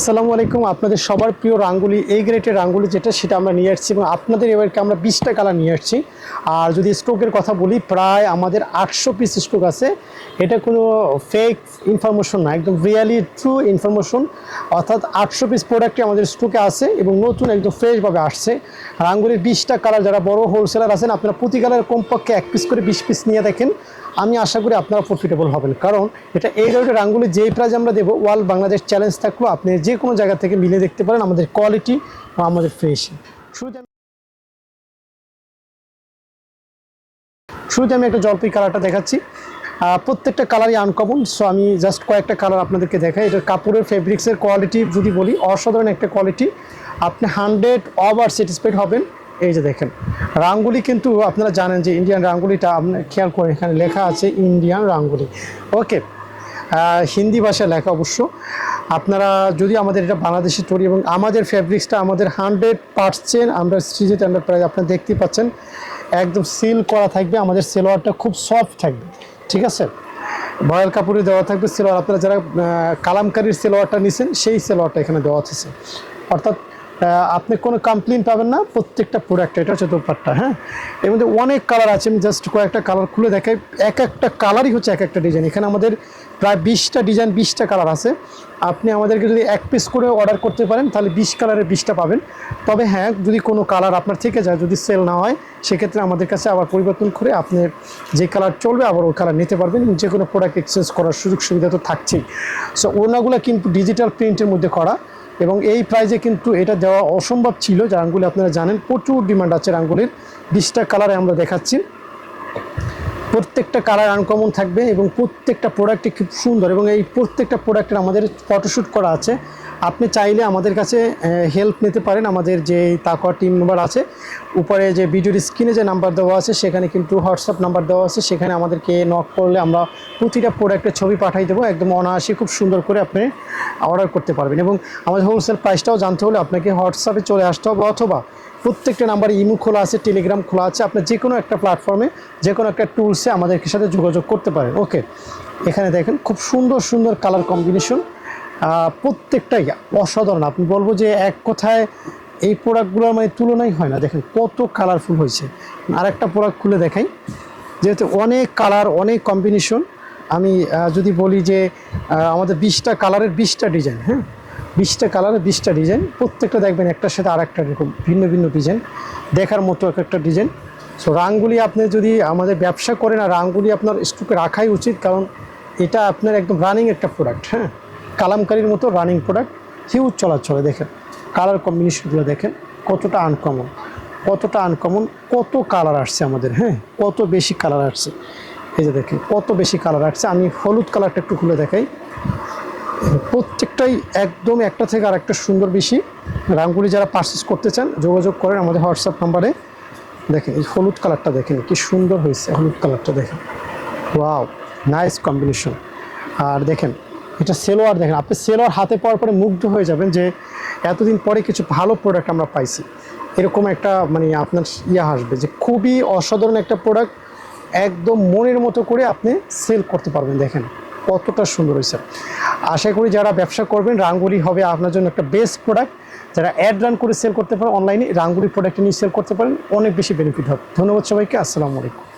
আসসালামু আলাইকুম। আপনাদের সবার প্রিয় রাঙ্গুলি এই গ্রেটের রাঙ্গুলি যেটা, সেটা আমরা নিয়ে আসছি এবং আপনাদের এবারকে আমরা বিশটা কালার নিয়ে আসছি। আর যদি স্ট্রোকের কথা বলি, প্রায় আমাদের আটশো পিস স্ট্রোক আছে। এটা কোনো ফেক ইনফরমেশন না, একদম রিয়ালি ট্রু ইনফরমেশন অর্থাৎ আটশো পিস প্রোডাক্টই আমাদের স্টকে আছে এবং নতুন একদম ফ্রেশভাবে আসছে। রাঙ্গুলির বিশটা কালার, যারা বড় হোলসেলার আছেন, আপনারা প্রতি কালার কমপক্ষে এক পিস করে বিশ পিস নিয়ে দেখেন। আমি আশা করি আপনারা প্রফিটেবল হবেন। কারণ এটা এই ধরনের রাঙ্গুলি যেই প্রাইজ আমরা দেবো ওয়ার্ল্ড বাংলাদেশ চ্যালেঞ্জ থাকলেও আপনি যে কোনো জায়গা থেকে মিলে দেখতে পারেন আমাদের কোয়ালিটি বা আমাদের ফ্রেশ আমি- শুরুতে আমি একটা জলপাই কালারটা দেখাচ্ছি। প্রত্যেকটা কালারই আনকমন সো আমি জাস্ট কয়েকটা কালার আপনাদেরকে দেখাই। এটা কাপড়ের ফেব্রিক্সের কোয়ালিটি যদি বলি, অসাধারণ একটা কোয়ালিটি আপনি হান্ড্রেড ওভার স্যাটিসফাইড হবেন। এই যে দেখেন, রাঙ্গুলি কিন্তু আপনারা জানেন যে ইন্ডিয়ান রাঙ্গুলিটা আপনার খেয়াল করে এখানে লেখা আছে ইন্ডিয়ান রাঙ্গুলি। ওকে হিন্দি ভাষায় লেখা অবশ্য। আপনারা যদি আমাদের এটা বাংলাদেশি তৈরি এবং আমাদের ফেব্রিক্সটা আমাদের হান্ড্রেড পার্সেন্ট আমরা শ্রীজিৎ এন্টারপ্রাইজ আপনারা দেখতেই পাচ্ছেন, একদম সিল করা থাকবে, আমাদের সেলোয়ারটা খুব সফট থাকবে, ঠিক আছে? বয়াল কাপড়ে দেওয়া থাকবে সেলোয়ার, আপনারা যারা কালামকারির সেলোয়ারটা নিছেন, সেই সেলোয়ারটা এখানে দেওয়া আছে অর্থাৎ আপনি কোনো কমপ্লেন পাবেন না, প্রত্যেকটা প্রোডাক্ট এটা হচ্ছে দোপাট্টা হ্যাঁ? এর মধ্যে অনেক কালার আছে, আমি জাস্ট কয়েকটা কালার খুলে দেখাই। এক একটা কালারই হচ্ছে এক একটা ডিজাইন এখানে আমাদের প্রায় বিশটা ডিজাইন বিশটা কালার আছে। আপনি আমাদেরকে যদি এক পিস করে অর্ডার করতে পারেন, তাহলে বিশ কালারের বিশটা পাবেন। তবে হ্যাঁ যদি কোনো কালার আপনার থেকে যায়, যদি সেল না হয়, সেক্ষেত্রে আমাদের কাছে আবার পরিবর্তন করে আপনি যে কালার চলবে, আবার ওই কালার নিতে পারবেন। যে কোনো প্রোডাক্ট এক্সচেঞ্জ করার সুযোগ সুবিধা তো থাকছেই। সো ওনাগুলো কিন্তু ডিজিটাল প্রিন্টের মধ্যে করা। এবং এই প্রাইজে কিন্তু এটা দেওয়া অসম্ভব ছিল যে আঙ্গুলি আপনারা জানেন প্রচুর ডিমান্ড আছে আঙ্গুলির বিশটা কালারে আমরা দেখাচ্ছি। প্রত্যেকটা কালার আনকমন থাকবে এবং প্রত্যেকটা প্রোডাক্টই খুব সুন্দর এবং এই প্রত্যেকটা প্রোডাক্টের আমাদের ফটোশ্যুট করা আছে। আপনি চাইলে আমাদের কাছে হেল্প নিতে পারেন। আমাদের যে তাকওয়া টিম নাম্বার আছে, উপরে যে ভিডিওর স্ক্রিনে যে নাম্বার দেওয়া আছে, সেখানে কিন্তু হোয়াটসঅ্যাপ নাম্বার দেওয়া আছে। সেখানে আমাদেরকে নক করলে আমরা প্রতিটা প্রোডাক্টের ছবি পাঠাই দেবো। একদম অনায়াসে খুব সুন্দর করে আপনি অর্ডার করতে পারবেন এবং আমাদের হোলসেল প্রাইসটাও জানতে হলে আপনাকে হোয়াটসঅ্যাপে চলে আসতে হবে অথবা প্রত্যেকটা নাম্বারে ইমো খোলা আছে টেলিগ্রাম খোলা আছে। আপনি যে কোনো একটা প্ল্যাটফর্মে যে কোনো একটা টুলসে আমাদের সাথে যোগাযোগ করতে পারেন। ওকে, এখানে দেখেন, খুব সুন্দর সুন্দর কালার কম্বিনেশন প্রত্যেকটাই অসাধারণ। আপনি বলব যে এক কথায় এই প্রোডাক্টগুলোর মানে তুলনাই হয় না। দেখেন কত কালারফুল হয়েছে। আর একটা প্রোডাক্ট খুলে দেখাই। যেহেতু অনেক কালার অনেক কম্বিনেশন আমি যদি বলি যে আমাদের বিশটা কালারের বিশটা ডিজাইন হ্যাঁ? বিশটা কালারের বিশটা ডিজাইন। প্রত্যেকটা দেখবেন একটার সাথে আর একটা এরকম ভিন্ন ভিন্ন ডিজাইন। দেখার মতো এক একটা ডিজাইন। সো রাঙ্গুলি আপনি যদি আমাদের ব্যবসা করেন, আর রাঙ্গুলি আপনার স্টকে রাখাই উচিত, কারণ এটা আপনার একদম রানিং একটা প্রোডাক্ট হ্যাঁ? কালামকারির মতো রানিং প্রোডাক্ট হিউজ চলাচলে দেখেন। কালার কম্বিনেশনগুলো দেখেন, কতটা আনকমন কতটা আনকমন কত কালার আসছে আমাদের হ্যাঁ? কত বেশি কালার আসছে। এই যে দেখেন, কত বেশি কালার আসছে। আমি হলুদ কালারটা একটু খুলে দেখাই। প্রত্যেকটাই একদম একটা থেকে আর একটা সুন্দর বেশি। রাঙ্গুলি যারা পারচেস করতে চান, যোগাযোগ করেন আমাদের হোয়াটসঅ্যাপ নাম্বারে দেখেন, এই হলুদ কালারটা দেখেন, কি সুন্দর হয়েছে হলুদ কালারটা দেখেন। ওয়াও নাইস কম্বিনেশন আর দেখেন, এটা সেলোয়ার দেখেন, আপনি সেলোয়ার হাতে পাওয়ার পরে মুগ্ধ হয়ে যাবেন যে এতদিন পরে কিছু ভালো প্রোডাক্ট আমরা পাইছি। এরকম একটা মানে আপনার ইয়ে আসবে যে খুবই অসাধারণ একটা প্রোডাক্ট একদম মনের মতো করে আপনি সেল করতে পারবেন, দেখেন। কতটা সুন্দর হয়েছে। আশা করি যারা ব্যবসা করবেন, রাঙ্গুলি হবে আপনার জন্য একটা বেস্ট প্রোডাক্ট যারা অ্যাড রান করে সেল করতে পারেন অনলাইনে রাঙ্গুলি প্রোডাক্ট নিয়ে সেল করতে পারেন, অনেক বেশি বেনিফিট হবে। ধন্যবাদ সবাইকে, আসসালামু আলাইকুম।